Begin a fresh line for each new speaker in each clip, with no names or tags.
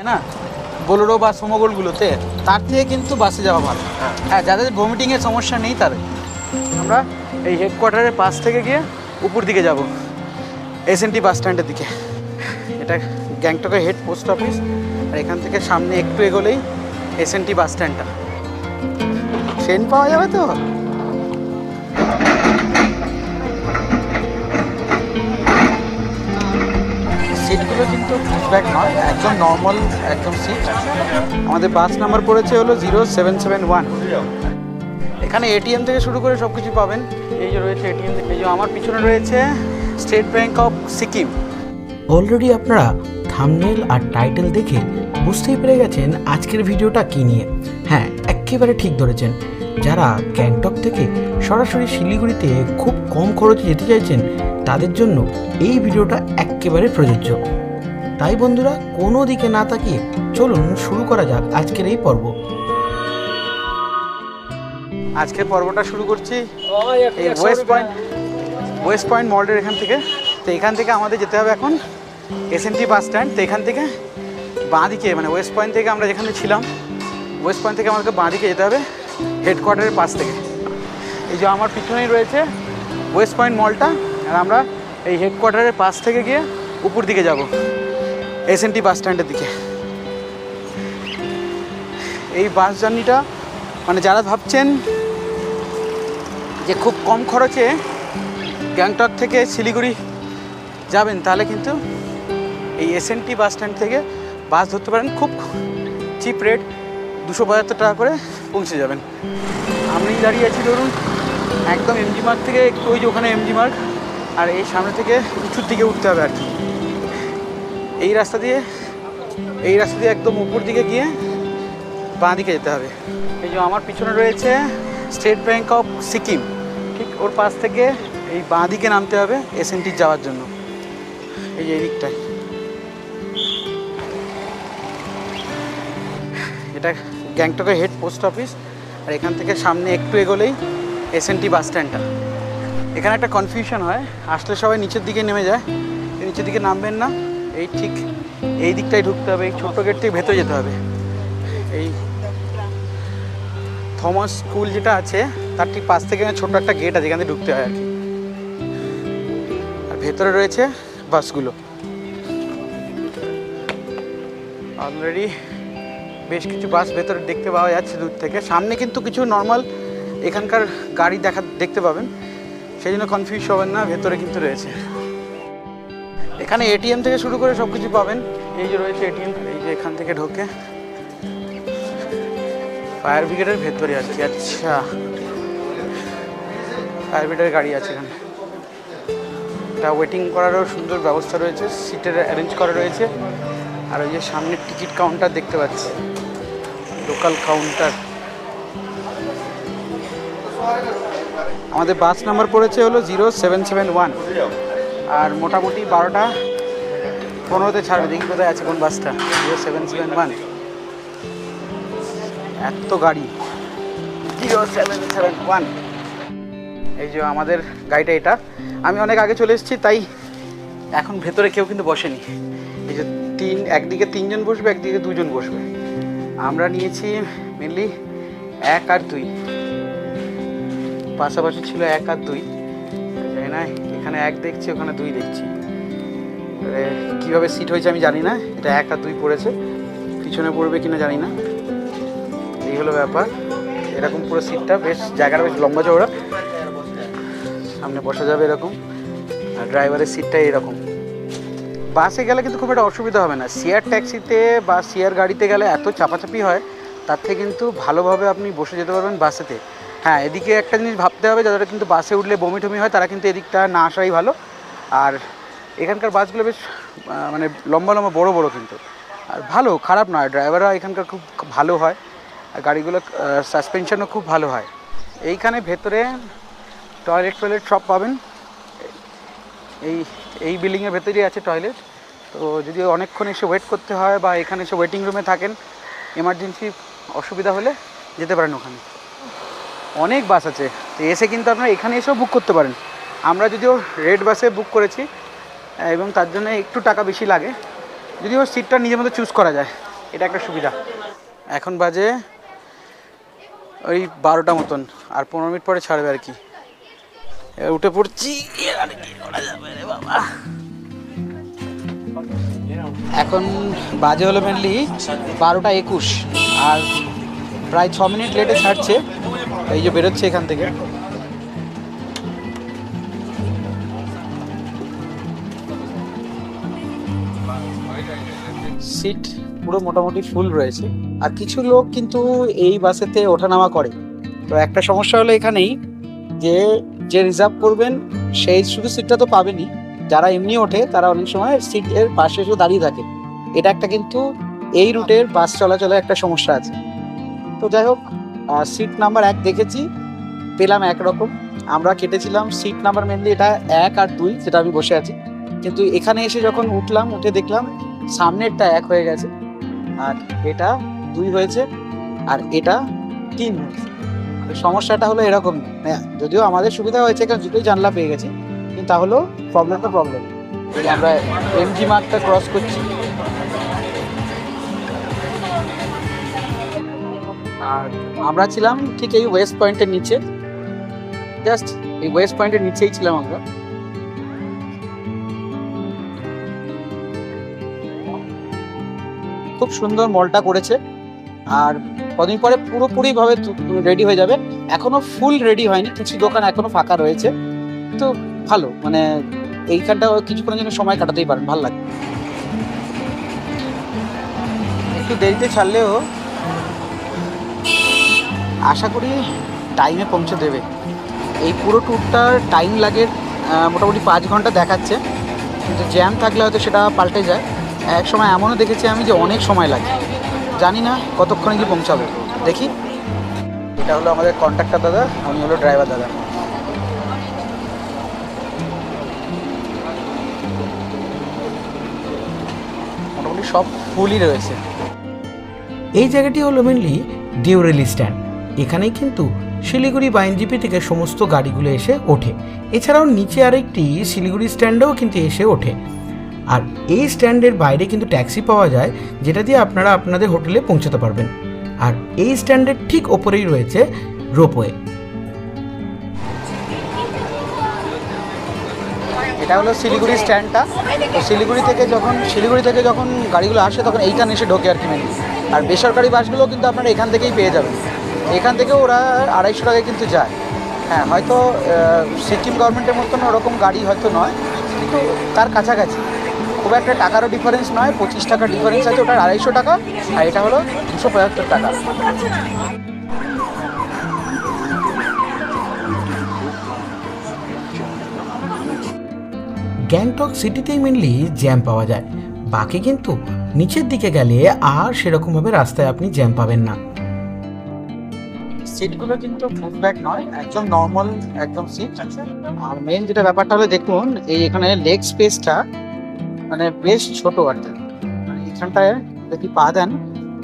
তাই না? বোলেরো বা সমগোলগুলোতে, তার থেকে কিন্তু বাসে যাওয়া ভালো। হ্যাঁ যাদের ভমিটিংয়ের সমস্যা নেই তাদের। আমরা এই হেডকোয়ার্টারের পাশ থেকে গিয়ে উপর দিকে যাব এস এন টি বাস স্ট্যান্ডের দিকে। এটা গ্যাংটকের হেড পোস্ট অফিস আর এখান থেকে সামনে একটু এগোলেই এস এন টি বাস স্ট্যান্ডটা ট্রেন পাওয়া যাবে তো? পুশব্যাক নয় একদম নর্মাল একদম সিট আমাদের বাস নাম্বার পড়েছে হলো জিরো সেভেন সেভেন ওয়ান এখানে এটিএম থেকে শুরু করে সব কিছু পাবেন। এই যে রয়েছে এটিএম এই যে আমার পিছনে রয়েছে State Bank of Sikkim
already আপনারা থামনেল আর টাইটেল দেখে বুঝতেই পেরে গেছেন আজকের ভিডিওটা কী নিয়ে। হ্যাঁ একেবারে ঠিক ধরেছেন। যারা গ্যাংটক থেকে সরাসরি শিলিগুড়িতে খুব কম খরচে যেতে চাইছেন, তাদের জন্য এই ভিডিওটা একেবারে প্রযোজ্য। তাই বন্ধুরা কোনো দিকে না তাকিয়ে চলুন শুরু করা যাক আজকের এই পর্ব।
আজকের পর্বটা শুরু করছি এই ওয়েস্ট পয়েন্ট ওয়েস্ট পয়েন্ট মল্টের এখান থেকে। তো এখান থেকে আমাদের যেতে হবে এখন S N T bus stand তো এখান থেকে বাঁ দিকে মানে ওয়েস্ট পয়েন্ট থেকে আমরা যেখানে ছিলাম ওয়েস্ট পয়েন্ট থেকে আমাদেরকে বাঁ দিকে যেতে হবে হেডকোয়ার্টারের পাশ থেকে। এই যে আমার পিছনেই রয়েছে ওয়েস্ট পয়েন্ট মলটা আর আমরা এই হেডকোয়ার্টারের পাশ থেকে গিয়ে উপর দিকে যাব। এস এন টি বাস স্ট্যান্ডের দিকে। এই বাস জার্নিটা মানে যারা ভাবছেন যে খুব কম খরচে গ্যাংটক থেকে শিলিগুড়ি যাবেন, তাহলে কিন্তু এই এসএনটি বাস স্ট্যান্ড থেকে বাস ধরতে পারেন, খুব চিপ রেট দুশো পঁচাত্তর টাকা করে পৌঁছে যাবেন। আমি দাঁড়িয়ে আছি, ধরুন, একদম এমজি মার্গ থেকে একটু ওই যে ওখানে এমজি মার্গ আর এই সামনে থেকে উঁচুর দিকে উঠতে হবে আর কি। এই রাস্তা দিয়ে, এই রাস্তা দিয়ে একদম উপর দিকে গিয়ে বাঁ দিকে যেতে হবে। এই যে আমার পিছনে রয়েছে স্টেট ব্যাঙ্ক অফ সিকিম ঠিক ওর পাশ থেকে এই বাঁ দিকে নামতে হবে এসএনটি যাওয়ার জন্য। এই যে এই দিকটায়। এটা গ্যাংটকের হেড পোস্ট অফিস। আর এখান থেকে সামনে একটু এগোলেই এসএনটি বাস স্ট্যান্ডটা। এখানে একটা কনফিউশন হয়। আসলে সবাই নিচের দিকে নেমে যায়। নিচের দিকে নামবেন না। এই ঠিক এই দিকটাই ঢুকতে হবে, এই ছোট্ট গেট থেকে ভেতরে যেতে হবে। এই থমাস স্কুল যেটা আছে, তার ঠিক পাশ থেকে ছোট্ট একটা গেট আছে, যেখানে ঢুকতে হয় আর কি। আর ভেতরে রয়েছে বাসগুলো। অলরেডি বেশ কিছু বাস ভেতরে দেখতে পাওয়া যাচ্ছে দূর থেকে। সামনে কিন্তু কিছু নর্মাল এখানকার গাড়ি দেখা, দেখতে পাবেন। সেই জন্য কনফিউজ হবেন না, ভেতরে কিন্তু রয়েছে। এখানে এটিএম থেকে শুরু করে সব কিছু পাবেন। এই যে রয়েছে এটিএম এই যে এখান থেকে ঢোকে। ফায়ার ব্রিগেডের ভেতরে কি আচ্ছা। ফায়ার ব্রিগেডের গাড়ি আছে এখানে। এটা ওয়েটিং করারও সুন্দর ব্যবস্থা রয়েছে। সিটের অ্যারেঞ্জ করা রয়েছে। আর ওই যে সামনে টিকিট কাউন্টার দেখতে পাচ্ছি। লোকাল কাউন্টার আমাদের বাস নাম্বার পড়েছে হলো জিরো সেভেন সেভেন ওয়ান আর মোটামুটি বারোটা, পনেরোতে ছাড়বে, দেখি কোথায় আছে কোন বাসটা। Zero seven seven one. এত গাড়ি। Zero seven seven, one. এই যে আমাদের গাড়িটা এটা। আমি অনেক আগে চলে এসেছি, তাই এখন ভেতরে কেউ কিন্তু বসেনি। এই যে তিন, একদিকে তিনজন বসবে, একদিকে দুজন বসবে। আমরা নিয়েছি মেনলি এক আর দুই। পাশাপাশি ছিল এক আর দুই। জানি না এখানে এক দেখছি, ওখানে দুই দেখছি। কীভাবে সিট হয়েছে আমি জানি না, এটা এক আর দুই পড়েছে। পিছনে পড়বে কিনা জানি না। এই হলো ব্যাপার। এরকম পুরো সিটটা বেশ, জায়গাটা বেশ লম্বা চওড়া। সামনে বসা যাবে এরকম। আর ড্রাইভারের সিটটা এরকম। বাসে গেলে কিন্তু খুব একটা অসুবিধা হবে না। শেয়ার ট্যাক্সিতে বা শেয়ার গাড়িতে গেলে এত চাপাচাপি হয়, তার থেকে কিন্তু ভালোভাবে আপনি বসে যেতে পারবেন বাসেতে। হ্যাঁ এদিকে একটা জিনিস ভাবতে হবে যারা কিন্তু বাসে উঠলে বমি টমি হয়, তারা কিন্তু এদিকটা না আসাই ভালো। আর এখানকার বাসগুলো বেশ মানে লম্বা লম্বা, বড় বড় কিন্তু। আর ভালো, খারাপ নয় ড্রাইভাররা এখানকার খুব ভালো হয়, আর গাড়িগুলো সাসপেনশনও খুব ভালো হয়। এইখানে ভেতরে টয়লেট টয়লেট সব পাবেন। এই এই বিল্ডিংয়ের ভেতরেই আছে টয়লেট তো যদি অনেকক্ষণ এসে ওয়েট করতে হয় বা এখানে এসে ওয়েটিং রুমে থাকেন এমার্জেন্সি অসুবিধা হলে যেতে পারেন ওখানে। অনেক বাস আছে। তো এসে কিন্তু আপনারা এখানে এসেও বুক করতে পারেন। আমরা যদিও রেড বাসে বুক করেছি, এবং তার জন্য একটু টাকা বেশি লাগে। যদিও সিটটা নিজের মতো চুজ করা যায়, এটা একটা সুবিধা। এখন বাজে ওই বারোটা মতন, আর পনেরো মিনিট পরে ছাড়বে আর কি। উঠে পড়ছি, এখন বাজে হলো মেনলি বারোটা একুশ, আর প্রায় ছ মিনিট লেটে ছাড়ছে। এই যে বেরোচ্ছে এখান থেকে। সিট পুরো মোটামুটি ফুল রয়েছে। আর কিছু লোক কিন্তু এই বাসেতে ওঠানামা করে। তো একটা সমস্যা হলো এখানেই যে যে রিজার্ভ করবেন, সেই শুধু সিটটা তো পাবেনই। যারা এমনি ওঠে, তারা অনেক সময় সিটের পাশে এসে দাঁড়িয়ে থাকে। এটা একটা কিন্তু এই রুটের বাস চলাচলে একটা সমস্যা আছে। তো যাই হোক সিট নাম্বার এক দেখেছি, পেলাম একরকম। আমরা কেটেছিলাম সিট নাম্বার মেনলি এটা এক আর দুই, যেটা আমি বসে আছি। কিন্তু এখানে এসে যখন উঠলাম, উঠে দেখলাম সামনেরটা এক হয়ে গেছে। আর এটা দুই হয়েছে, আর এটা তিন হয়েছে। সমস্যাটা হলো এরকম হ্যাঁ যদিও আমাদের সুবিধা হয়েছে, কারণ দুটোই জানলা পেয়ে গেছি। কিন্তু তাহলেও প্রবলেমটা প্রবলেম আমরা এমজি মার্কটা ক্রস করছি। আর আমরা ছিলাম ঠিক এই ওয়েস্ট পয়েন্টের নিচে। জাস্ট এই ওয়েস্ট পয়েন্টের নিচেই ছিলাম আমরা। খুব সুন্দর মলটা করেছে। আর কদিন পরে পুরোপুরি ভাবে রেডি হয়ে যাবে। এখনও ফুল রেডি হয়নি, কিছু দোকান এখনও ফাঁকা রয়েছে। তো ভালো মানে এইখানটা কিছুক্ষণের জন্য সময় কাটাতেই পারেন, ভালো লাগে। একটু দেরিতে ছাড়লেও আশা করি টাইমে পৌঁছে দেবে। এই পুরো ট্যুরটার টাইম লাগে মোটামুটি পাঁচ ঘণ্টা দেখাচ্ছে। কিন্তু জ্যাম থাকলে হয়তো সেটা পাল্টে যায়। এক সময় এমনও দেখেছি আমি যে অনেক সময় লাগে। জানি না কতক্ষণে গিয়ে পৌঁছাবে। দেখি। এটা হলো আমাদের কন্ট্রাক্টর দাদা আমি হলো ড্রাইভার দাদা। মোটামুটি সব ফুলই রয়েছে।
এই জায়গাটি হলো মেনলি ডিউরেলি স্ট্যান্ড এখানেই কিন্তু শিলিগুড়ি বাইনজিপি থেকে সমস্ত গাড়িগুলো এসে ওঠে। এছাড়াও নিচে আরেকটি শিলিগুড়ি স্ট্যান্ডেও কিন্তু এসে ওঠে। আর এই স্ট্যান্ডের বাইরে কিন্তু ট্যাক্সি পাওয়া যায়, যেটা দিয়ে আপনারা আপনাদের হোটেলে পৌঁছাতে পারবেন। আর এই স্ট্যান্ডের ঠিক ওপরেই রয়েছে রোপওয়ে।
এটা হলো শিলিগুড়ি স্ট্যান্ডটা। তো শিলিগুড়ি থেকে যখন শিলিগুড়ি থেকে যখন গাড়িগুলো আসে, তখন এইখান এসে ঢোকে আর কি মেনলি আর বেসরকারি বাসগুলো কিন্তু আপনারা এখান থেকেই পেয়ে যাবেন। এখান থেকে ওরা আড়াইশো টাকায় কিন্তু যায়। হ্যাঁ হয়তো সিকিম গভর্নমেন্টের মতন ওরকম গাড়ি হয়তো নয়, কিন্তু তার কাছাকাছি। খুব একটা টাকারও ডিফারেন্স নয়, পঁচিশ টাকার ডিফারেন্স আছে, ওটার আড়াইশো টাকা, আর এটা হলো দুশো পঁচাত্তর টাকা।
গ্যাংটক সিটিতেই মেনলি জ্যাম পাওয়া যায়। বাকি কিন্তু নিচের দিকে গেলে আর সেরকমভাবে রাস্তায় আপনি জ্যাম পাবেন না।
সিটগুলো কিন্তু ফুটব্যাক নয়, একদম নর্মাল একদম সিট আর মেন যেটা ব্যাপারটা হলো, দেখুন, এই এখানে লেগ স্পেসটা মানে বেশ ছোট আর কি। মানে এখানটায় যদি পা দেন,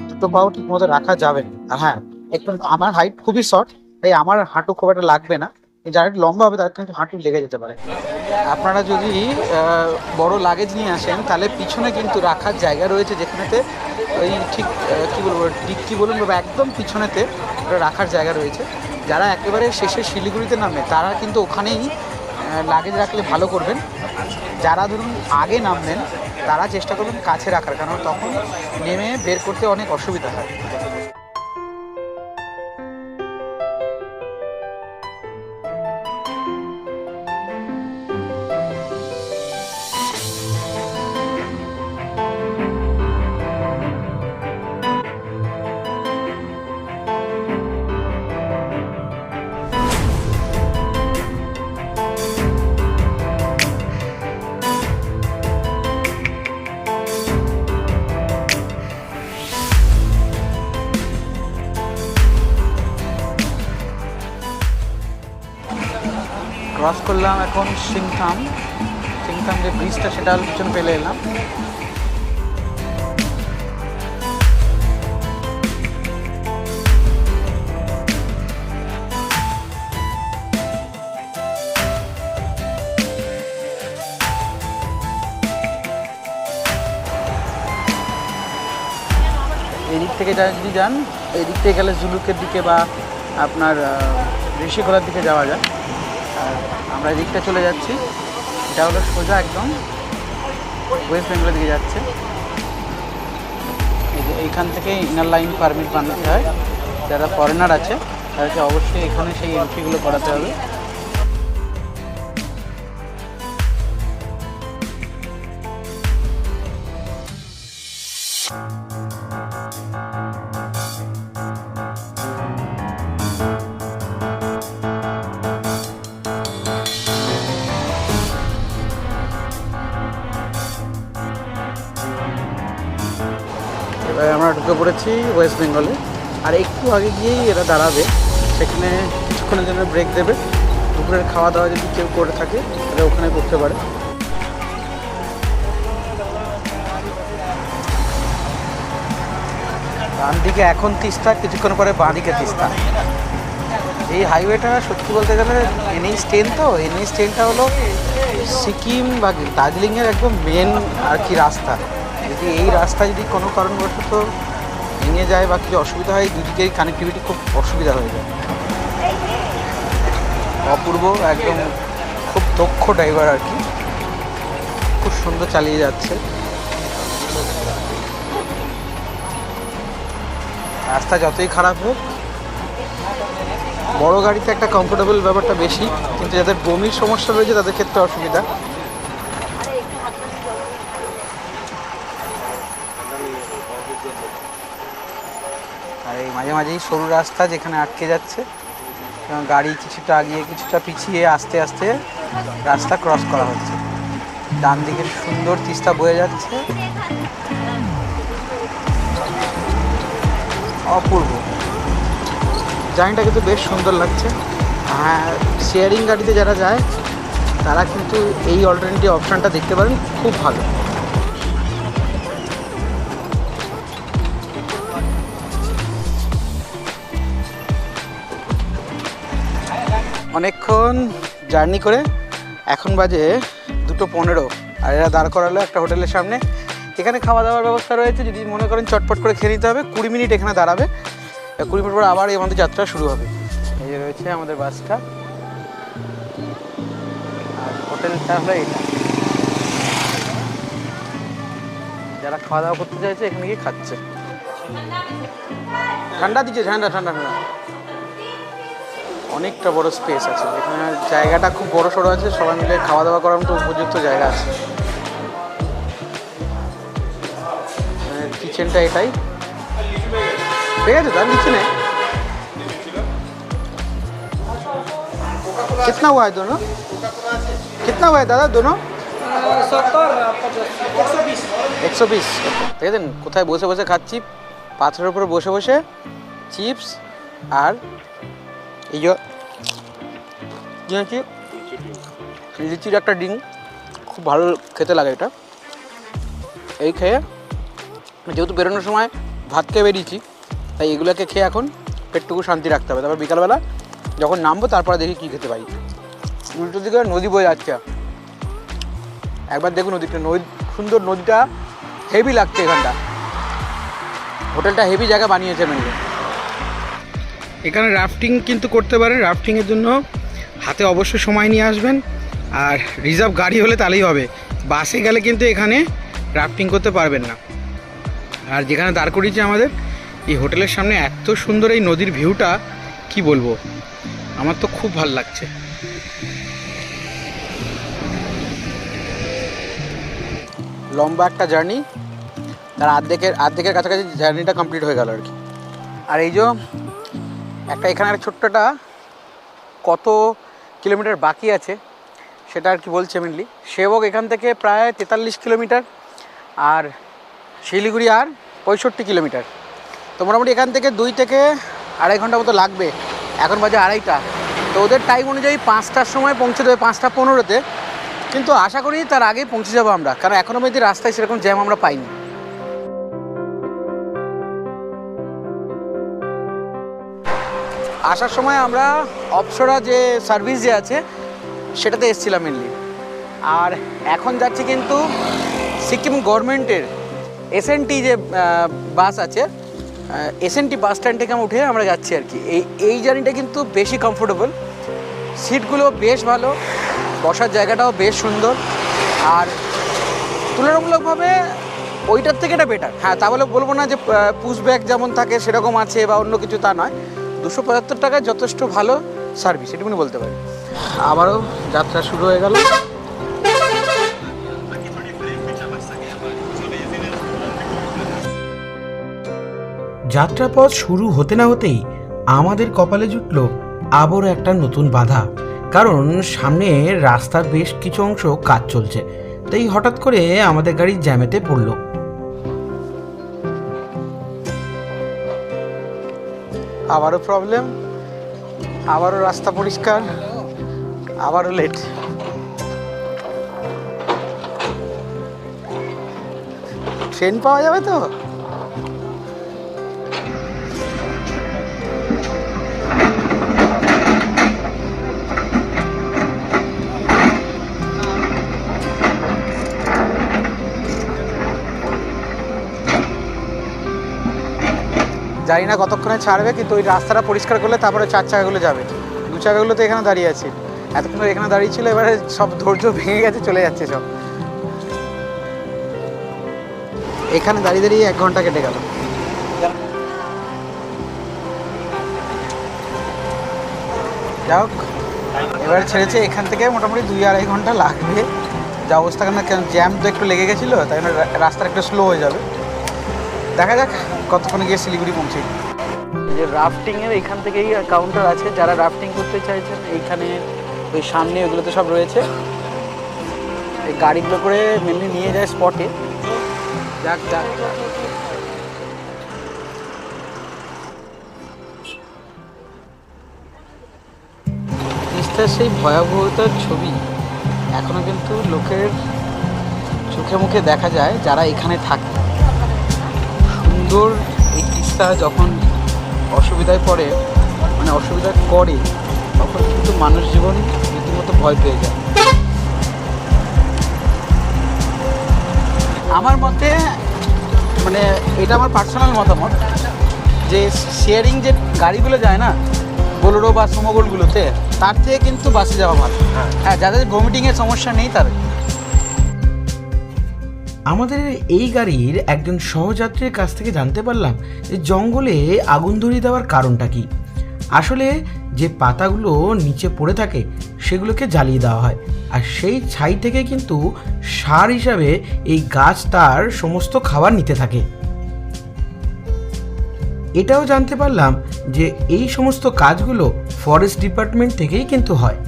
দুটো পাও ঠিক মতো রাখা যাবে। আর হ্যাঁ একটু আমার হাইট খুবই শর্ট তাই আমার হাঁটু খুব একটা লাগবে না। যারা লম্বা হবে তাদের কিন্তু হাঁটু লেগে যেতে পারে। আপনারা যদি বড় লাগেজ নিয়ে আসেন, তাহলে পিছনে কিন্তু রাখার জায়গা রয়েছে যেখানেতে ওই ঠিক কী বলব, ডিক্কি বলুন বা একদম পিছনেতে রাখার জায়গা রয়েছে। যারা একেবারে শেষে শিলিগুড়িতে নামে, তারা কিন্তু ওখানেই লাগেজ রাখলে ভালো করবেন। যারা ধরুন আগে নামবেন, তারা চেষ্টা করবেন কাছে রাখার, কারণ তখন নেমে বের করতে অনেক অসুবিধা হয়। করলাম এখন সিংথাম। সিংথাম যে ব্রিজটা সেটা পিছনে পেলে এলাম। এদিক থেকে যদি যান এদিক থেকে গেলে জুলুকের দিকে বা আপনার আহ, ঋষিখোলার দিকে যাওয়া যায়। আমরা এদিকটা চলে যাচ্ছি। এটা হলো সোজা একদম ওয়েস্ট বেঙ্গলের দিকে যাচ্ছে। এইখান থেকে ইনার লাইন পারমিট বানাতে হয়। যারা ফরেনার আছে, তাদেরকে অবশ্যই এখানে সেই এন্ট্রিগুলো করাতে হবে। আমরা ঢুকে পড়েছি ওয়েস্ট বেঙ্গলে। আর একটু আগে গিয়েই এরা দাঁড়াবে। সেখানে কিছুক্ষণের জন্য ব্রেক দেবে। দুপুরের খাওয়া দাওয়া যদি কেউ করে থাকে, তাহলে ওখানে করতে পারে। ডান দিকে এখন তিস্তা, কিছুক্ষণ পরে বাঁ দিকে তিস্তা। এই হাইওয়েটা সত্যি বলতে গেলে এনএইচ টেন তো? এনএইচ টেনটা হলো সিকিম বা দার্জিলিংয়ের একদম মেন আর কি রাস্তা। যদি এই রাস্তা যদি কোনো কারণবশত ভেঙে যায় বা কিছু অসুবিধা হয়, দুদিকেই কানেক্টিভিটি খুব অসুবিধা হয়ে যায়। অপূর্ব, একদম খুব দক্ষ ড্রাইভার আর কি। খুব সুন্দর চালিয়ে যাচ্ছে। রাস্তা যতই খারাপ হোক, বড় গাড়িতে একটা কমফোর্টেবল ব্যাপারটা বেশি, কিন্তু যাদের বমির সমস্যা রয়েছে, তাদের ক্ষেত্রে অসুবিধা আর এই মাঝে মাঝেই সরু রাস্তা যেখানে আটকে যাচ্ছে। এবং গাড়ি কিছুটা আগিয়ে, কিছুটা পিছিয়ে আস্তে আস্তে রাস্তা ক্রস করা হচ্ছে। ডান দিকে সুন্দর তিস্তা বয়ে যাচ্ছে। অপূর্ব। জার্নিটা কিন্তু বেশ সুন্দর লাগছে। হ্যাঁ শেয়ারিং গাড়িতে যারা যায়, তারা কিন্তু এই অল্টারনেটিভ অপশানটা দেখতে পারেন, খুব ভালো। অনেকক্ষণ জার্নি করে এখন বাজে দুটো পনেরো আর এরা দাঁড় করালো একটা হোটেলের সামনে। এখানে খাওয়া দাওয়ার ব্যবস্থা রয়েছে, যদি মনে করেন চটপট করে খেয়ে নিতে হবে, কুড়ি মিনিট এখানে দাঁড়াবে। কুড়ি মিনিট পর আবার আমাদের যাত্রা শুরু হবে। এই যে রয়েছে আমাদের বাসটা। আর হোটেলটা হলো এটা। যারা খাওয়া দাওয়া করতে চাইছে এখানে গিয়ে খাচ্ছে। ঠান্ডা দিচ্ছে, ঠান্ডা ঠান্ডা ঠান্ডা। অনেকটা বড় স্পেস আছে এখানে জায়গাটা খুব বড় সড়ো আছে সবাই মিলে খাওয়া দাওয়া করার মতো উপযুক্ত জায়গা আছে কিচেনটা এটাই ঠিক আছে তার নিচে নেই कितना हुआ है दोनों कितना हुआ है दादा दोनों একশো বিশ দেখেছেন কোথায় বসে বসে খাচ্ছি পাথরের উপরে বসে বসে চিপস আর এই যে লিচির একটা ডিম, খুব ভালো খেতে লাগে এটা। এই খেয়ে যেহেতু বেরোনোর সময় ভাত খেয়ে বেরিয়েছি, তাই এগুলোকে খেয়ে এখন পেটটুকু শান্তি রাখতে হবে। তারপর বিকালবেলা যখন নামবো, তারপরে দেখি কী খেতে পারি উল্টো দিকে নদী বয়ে যাচ্ছে। একবার দেখুন নদীটা, নদী, সুন্দর নদীটা হেভি লাগছে এখানটা। হোটেলটা হেভি জায়গা বানিয়েছে মেনলি এখানে রাফটিং কিন্তু করতে পারেন। রাফটিংয়ের জন্য হাতে অবশ্যই সময় নিয়ে আসবেন। আর রিজার্ভ গাড়ি হলে তাহলেই হবে। বাসে গেলে কিন্তু এখানে রাফটিং করতে পারবেন না। আর যেখানে দাঁড় করিয়েছে আমাদের, এই হোটেলের সামনে এত সুন্দর এই নদীর ভিউটা কি বলব? আমার তো খুব ভালো লাগছে। লম্বা একটা জার্নি তার আর্ধেকের আর্ধেকের কাছাকাছি জার্নিটা কমপ্লিট হয়ে গেল আর কি। আর এই যে একটা এখানে একটা ছোট্টটা কত কিলোমিটার বাকি আছে, সেটা আর কি বলছে মেনলি সেবক এখান থেকে প্রায় তেতাল্লিশ কিলোমিটার আর শিলিগুড়ি আর পঁয়ষট্টি কিলোমিটার। তো মোটামুটি এখান থেকে দুই থেকে আড়াই ঘণ্টা মতো লাগবে, এখন বাজে আড়াইটা। তো ওদের টাইম অনুযায়ী পাঁচটার সময় পৌঁছে দেবে পাঁচটা পনেরোতে। কিন্তু আশা করি তার আগেই পৌঁছে যাব আমরা, কারণ এখনও অবধি রাস্তায় সেরকম জ্যাম আমরা পাইনি। আসার সময় আমরা অপসরা যে সার্ভিস যে আছে, সেটাতে এসেছিলাম মেনলি আর এখন যাচ্ছি কিন্তু সিকিম গভর্নমেন্টের এসএনটি যে বাস আছে এস এসএনটি বাস স্ট্যান্ড থেকে উঠে আমরা যাচ্ছি আর কি। এই এই জার্নিটা কিন্তু বেশি কমফোর্টেবল সিটগুলো বেশ ভালো, বসার জায়গাটাও বেশ সুন্দর। আর তুলনামূলকভাবে ওইটার থেকে এটা বেটার হ্যাঁ তা বলে বলব না যে পুশ ব্যাগ যেমন থাকে সেরকম আছে বা অন্য কিছু তা নয়। দুশো পঁচাত্তর টাকায় যথেষ্ট ভালো সার্ভিস এটুকুনি বলতে পারি। আবারও যাত্রা শুরু হয়ে গেল।
যাত্রাপথ শুরু হতে না হতেই আমাদের কপালে জুটল আবারও একটা নতুন বাধা। কারণ সামনে রাস্তার বেশ কিছু অংশ কাজ চলছে। তাই হঠাৎ করে আমাদের গাড়ি জ্যামেতে পড়ল।
আবারও প্রবলেম আবারও রাস্তা পরিষ্কার আবারও লেট ট্রেন পাওয়া যাবে তো? জানি না কতক্ষণে ছাড়বে, কিন্তু ওই রাস্তাটা পরিষ্কার করলে তারপরে চার চাকাগুলো যাবে। দু চাকাগুলো তো এখানে দাঁড়িয়ে আছে। এতক্ষণ এখানে দাঁড়িয়ে ছিল, এবারে সব ধৈর্য ভেঙে গেছে, চলে যাচ্ছে সব। এখানে দাঁড়িয়ে দাঁড়িয়ে এক ঘণ্টা কেটে গেল। যাই হোক, এবারে ছেড়েছে। এখান থেকে মোটামুটি দুই আড়াই ঘণ্টা লাগবে। যা অবস্থা কেন জ্যাম তো একটু লেগে গেছিল, তাই জন্য রা- রাস্তাটা একটু স্লো হয়ে যাবে। দেখা যাক কতক্ষণে গিয়ে শিলিগুড়ি পৌঁছে। যে রাফটিংয়ের এখান থেকেই কাউন্টার আছে যারা রাফটিং করতে চাইছেন এইখানে ওই সামনে ওগুলোতে সব রয়েছে। এই গাড়িগুলো করে মেনলি নিয়ে যায় স্পটে যাক যাক যাক। সেই ভয়াবহতার ছবি এখনও কিন্তু লোকের চোখে মুখে দেখা যায় যারা এখানে থাকে। সুন্দর এই তিস্তা যখন অসুবিধায় পড়ে মানে অসুবিধায় করে তখন কিন্তু মানুষ জীবন রীতিমতো ভয় পেয়ে যায়। আমার মতে মানে এটা আমার পার্সোনাল মতামত যে শেয়ারিং যে গাড়িগুলো যায় না বোলেরো বা সুমোগোলগুলোতে তার থেকে কিন্তু বাসে যাওয়া ভালো। হ্যাঁ। যাদের ভমিটিংয়ের সমস্যা নেই তার
আমাদের এই গাড়ির একজন সহযাত্রীর কাছ থেকে জানতে পারলাম যে জঙ্গলে আগুন ধরিয়ে দেওয়ার কারণটা কি। আসলে যে পাতাগুলো নিচে পড়ে থাকে, সেগুলোকে জ্বালিয়ে দেওয়া হয়। আর সেই ছাই থেকে কিন্তু সার হিসাবে এই গাছ তার সমস্ত খাবার নিতে থাকে। এটাও জানতে পারলাম যে এই সমস্ত কাজগুলো ফরেস্ট ডিপার্টমেন্ট থেকেই কিন্তু হয়।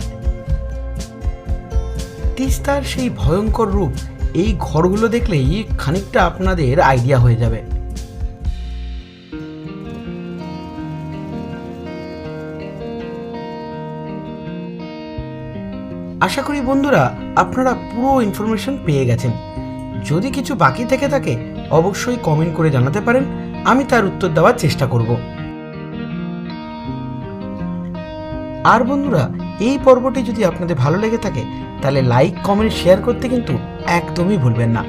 তিস্তার সেই ভয়ঙ্কর রূপ এই ঘরগুলো দেখলেই খানিকটা আপনাদের আইডিয়া হয়ে যাবে। আশা করি বন্ধুরা, আপনারা পুরো ইনফরমেশন পেয়ে গেছেন। যদি কিছু বাকি থেকে থাকে, অবশ্যই কমেন্ট করে জানাতে পারেন, আমি তার উত্তর দেওয়ার চেষ্টা করব। আর বন্ধুরা এই পর্বটি যদি আপনাদের ভালো লেগে থাকে, তাহলে লাইক কমেন্ট শেয়ার করতে কিন্তু একদমই ভুলবেন না।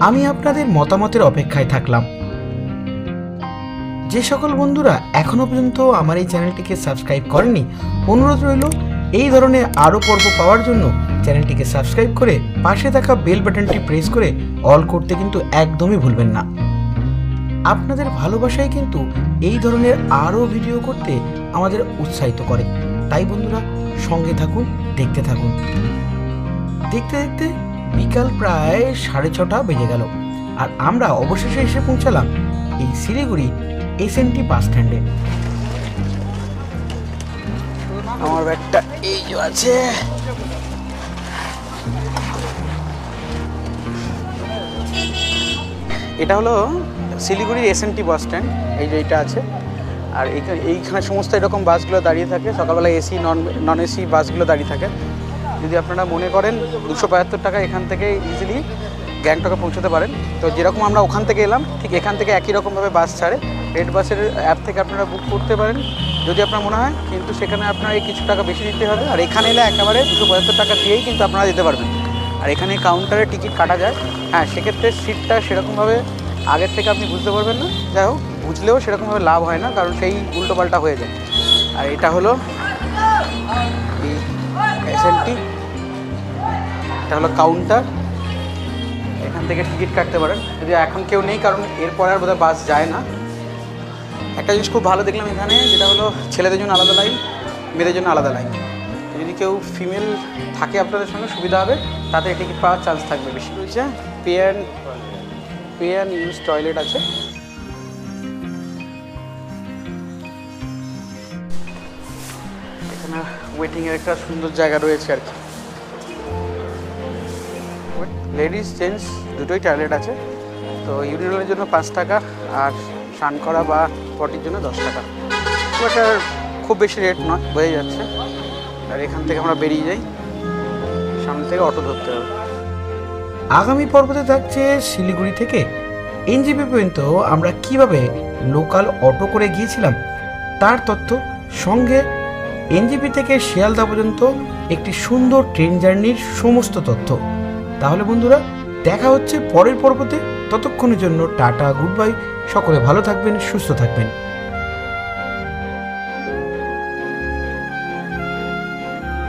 আমি আপনাদের মতামতের অপেক্ষায় থাকলাম। যে সকল বন্ধুরা এখনও পর্যন্ত আমার এই চ্যানেলটিকে সাবস্ক্রাইব করেনি অনুরোধ রইল, এই ধরনের আরও পর্ব পাওয়ার জন্য চ্যানেলটিকে সাবস্ক্রাইব করে পাশে থাকা বেল বাটনটি প্রেস করে অল করতে কিন্তু একদমই ভুলবেন না। আপনাদের ভালোবাসাই কিন্তু এই ধরনের আরও ভিডিও করতে আমাদের উৎসাহিত করে। তাই বন্ধুরা সঙ্গে থাকুন, দেখতে থাকুন। দেখতে দেখতে বিকাল প্রায় সাড়ে ছটা বেজে গেল। আর আমরা অবশেষে এসে পৌঁছালাম এই শিলিগুড়ি এসএনটি বাস স্ট্যান্ডে
আমার ব্যাগটা এই যে আছে। এটা হলো শিলিগুড়ির এসএনটি বাস স্ট্যান্ড এই যে এটা আছে। আর এইখানে এইখানে সমস্ত এরকম বাসগুলো দাঁড়িয়ে থাকে। সকালবেলা এসি নন নন এসি বাসগুলো দাঁড়িয়ে থাকে। যদি আপনারা মনে করেন, দুশো বাহাত্তর টাকা এখান থেকে ইজিলি গ্যাংটকে পৌঁছতে পারেন। তো যেরকম আমরা ওখান থেকে এলাম, ঠিক এখান থেকে একই রকমভাবে বাস ছাড়ে। রেড বাসের অ্যাপ থেকে আপনারা বুক করতে পারেন। যদি আপনার মনে হয়, কিন্তু সেখানে আপনার কিছু টাকা বেশি দিতে হবে। আর এখানে এলে একেবারে দুশো পঁচাত্তর টাকা দিয়েই কিন্তু আপনারা যেতে পারবেন। আর এখানে কাউন্টারে টিকিট কাটা যায়। হ্যাঁ সেক্ষেত্রে সিটটা সেরকমভাবে আগের থেকে আপনি বুঝতে পারবেন না। যাই হোক বুঝলেও সেরকমভাবে লাভ হয় না, কারণ সেই উল্টোপাল্টা হয়ে যায়। আর এটা হলো এই এটা হলো কাউন্টার এখান থেকে টিকিট কাটতে পারেন। যদি এখন কেউ নেই, কারণ এরপরে আর বোধহয় বাস যায় না। একটা জিনিস খুব ভালো দেখলাম এখানে, যেটা হলো ছেলেদের জন্য আলাদা লাইন মেয়েদের জন্য আলাদা লাইন যদি কেউ ফিমেল থাকে আপনাদের সঙ্গে, সুবিধা হবে। তাতে টিকিট পাওয়ার চান্স থাকবে বেশি। রয়েছে pay and pay and use toilet আছে। ওয়েটিংয়ের একটা সুন্দর জায়গা রয়েছে আর কি। লেডিস জেন্টস দুটোই টয়লেট আছে। তো ইউরিনালের জন্য পাঁচ টাকা আর স্নান করা বা পটির জন্য দশ টাকা। খুব একটা খুব বেশি রেট নয় বোঝা যাচ্ছে। আর এখান থেকে আমরা বেরিয়ে যাই। সামনে থেকে অটো ধরতে হবে।
আগামী পর্বতে থাকছে শিলিগুড়ি থেকে। এনজিপি পর্যন্ত আমরা কীভাবে লোকাল অটো করে গিয়েছিলাম, তার তথ্য সঙ্গে এনজিপি থেকে শিয়ালদা পর্যন্ত একটি সুন্দর ট্রেন জার্নির সমস্ত তথ্য। তাহলে বন্ধুরা, দেখা হচ্ছে পরের পর্বতে। ততক্ষণের জন্য টাটা, গুড বাই। সকলে ভালো থাকবেন, সুস্থ থাকবেন।